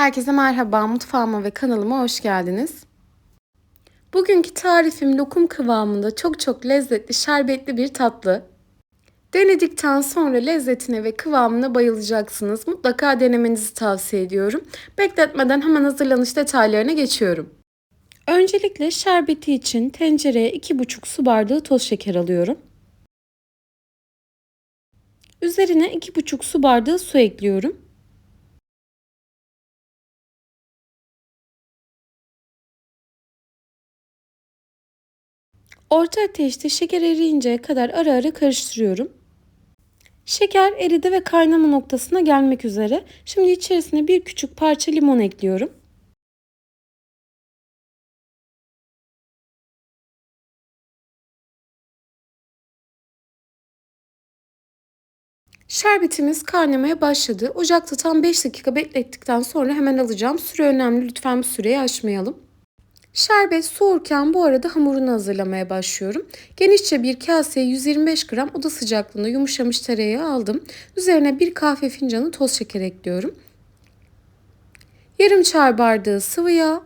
Herkese merhaba, mutfağıma ve kanalıma hoş geldiniz. Bugünkü tarifim lokum kıvamında çok çok lezzetli, şerbetli bir tatlı. Denedikten sonra lezzetine ve kıvamına bayılacaksınız. Mutlaka denemenizi tavsiye ediyorum. Bekletmeden hemen hazırlanış detaylarına geçiyorum. Öncelikle şerbeti için tencereye 2,5 su bardağı toz şeker alıyorum. Üzerine 2,5 su bardağı su ekliyorum. Orta ateşte şeker eriyinceye kadar ara ara karıştırıyorum. Şeker eridi ve kaynama noktasına gelmek üzere. Şimdi içerisine bir küçük parça limon ekliyorum. Şerbetimiz kaynamaya başladı. Ocakta tam 5 dakika beklettikten sonra hemen alacağım. Süre önemli. Lütfen bu süreyi aşmayalım. Şerbet soğurken bu arada hamurunu hazırlamaya başlıyorum. Genişçe bir kaseye 125 gram oda sıcaklığında yumuşamış tereyağı aldım. Üzerine bir kahve fincanı toz şeker ekliyorum. Yarım çay bardağı sıvı yağ.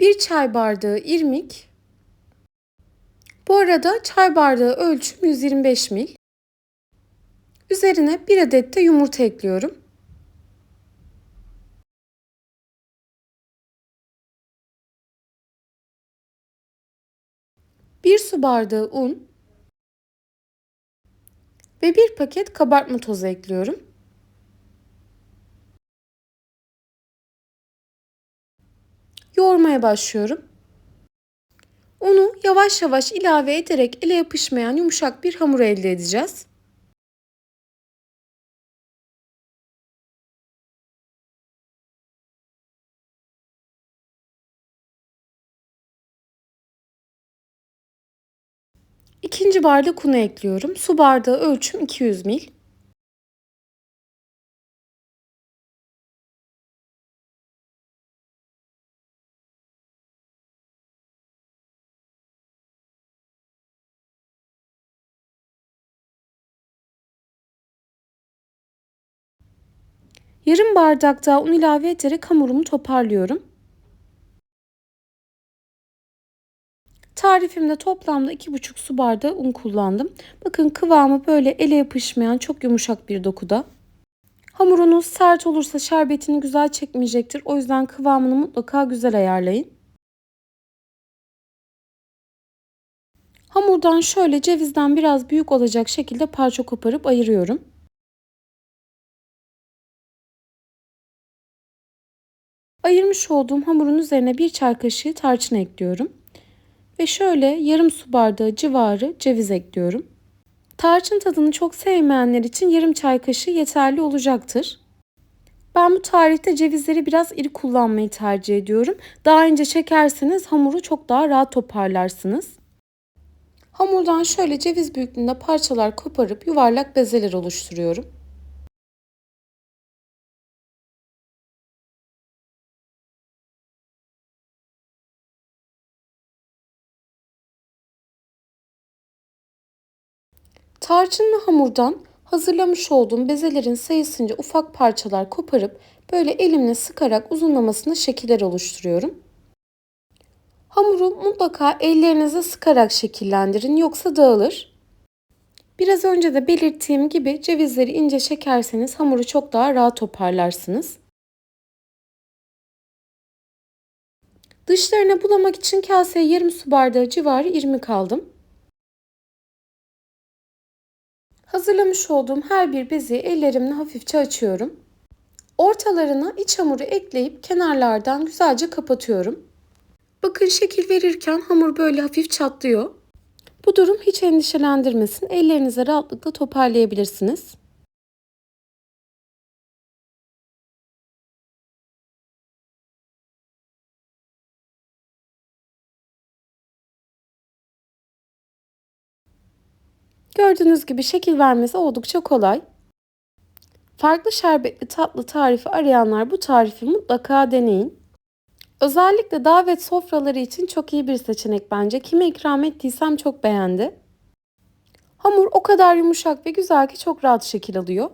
Bir çay bardağı irmik. Bu arada çay bardağı ölçüm 125 ml. Üzerine bir adet de yumurta ekliyorum. Bir su bardağı un ve bir paket kabartma tozu ekliyorum. Yoğurmaya başlıyorum. Unu yavaş yavaş ilave ederek ele yapışmayan yumuşak bir hamur elde edeceğiz. İkinci bardak unu ekliyorum. Su bardağı ölçüm 200 ml. Yarım bardak daha un ilave ederek hamurumu toparlıyorum. Tarifimde toplamda 2,5 su bardağı un kullandım. Bakın kıvamı böyle ele yapışmayan çok yumuşak bir dokuda. Hamurunuz sert olursa şerbetini güzel çekmeyecektir. O yüzden kıvamını mutlaka güzel ayarlayın. Hamurdan şöyle cevizden biraz büyük olacak şekilde parça koparıp ayırıyorum. Ayırmış olduğum hamurun üzerine bir çay kaşığı tarçın ekliyorum. Ve şöyle yarım su bardağı civarı ceviz ekliyorum. Tarçın tadını çok sevmeyenler için yarım çay kaşığı yeterli olacaktır. Ben bu tarifte cevizleri biraz iri kullanmayı tercih ediyorum. Daha ince çekerseniz hamuru çok daha rahat toparlarsınız. Hamurdan şöyle ceviz büyüklüğünde parçalar koparıp yuvarlak bezeler oluşturuyorum. Tarçınlı hamurdan hazırlamış olduğum bezelerin sayısınca ufak parçalar koparıp böyle elimle sıkarak uzunlamasına şekiller oluşturuyorum. Hamuru mutlaka ellerinize sıkarak şekillendirin yoksa dağılır. Biraz önce de belirttiğim gibi cevizleri ince çekerseniz hamuru çok daha rahat toparlarsınız. Dışlarına bulamak için kaseye yarım su bardağı civarı irmik aldım. Hazırlamış olduğum her bir bezi ellerimle hafifçe açıyorum. Ortalarına iç hamuru ekleyip kenarlardan güzelce kapatıyorum. Bakın şekil verirken hamur böyle hafif çatlıyor. Bu durum hiç endişelendirmesin. Ellerinize rahatlıkla toparlayabilirsiniz. Gördüğünüz gibi şekil vermesi oldukça kolay. Farklı şerbetli tatlı tarifi arayanlar bu tarifi mutlaka deneyin. Özellikle davet sofraları için çok iyi bir seçenek bence. Kime ikram ettiysem çok beğendi. Hamur o kadar yumuşak ve güzel ki çok rahat şekil alıyor.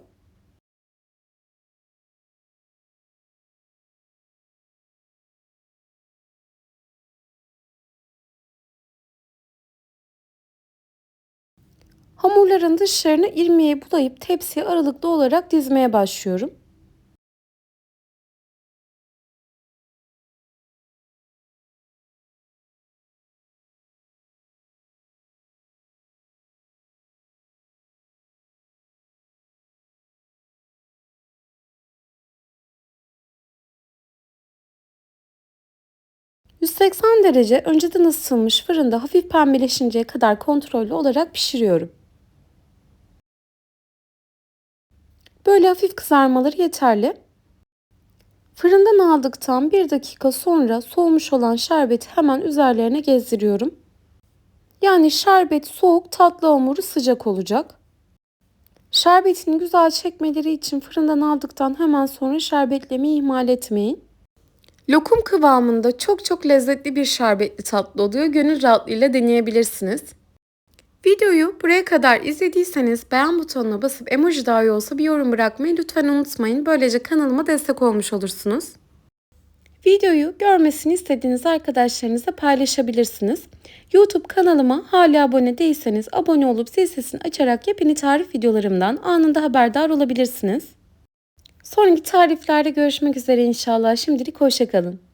Hamurların dışlarını irmiğe bulayıp tepsiye aralıklı olarak dizmeye başlıyorum. ...180 derece önceden ısıtılmış fırında hafif pembeleşinceye kadar kontrollü olarak pişiriyorum. Böyle hafif kızarmaları yeterli. Fırından aldıktan bir dakika sonra soğumuş olan şerbeti hemen üzerlerine gezdiriyorum. Yani şerbet soğuk, tatlı hamuru sıcak olacak. Şerbetini güzel çekmeleri için fırından aldıktan hemen sonra şerbetlemeyi ihmal etmeyin. Lokum kıvamında çok çok lezzetli bir şerbetli tatlı oluyor. Gönül rahatlığıyla deneyebilirsiniz. Videoyu buraya kadar izlediyseniz beğen butonuna basıp emoji dahi olsa bir yorum bırakmayı lütfen unutmayın. Böylece kanalıma destek olmuş olursunuz. Videoyu görmesini istediğiniz arkadaşlarınızla paylaşabilirsiniz. YouTube kanalıma hala abone değilseniz abone olup zil sesini açarak yepyeni tarif videolarımdan anında haberdar olabilirsiniz. Sonraki tariflerde görüşmek üzere inşallah. Şimdilik hoşçakalın.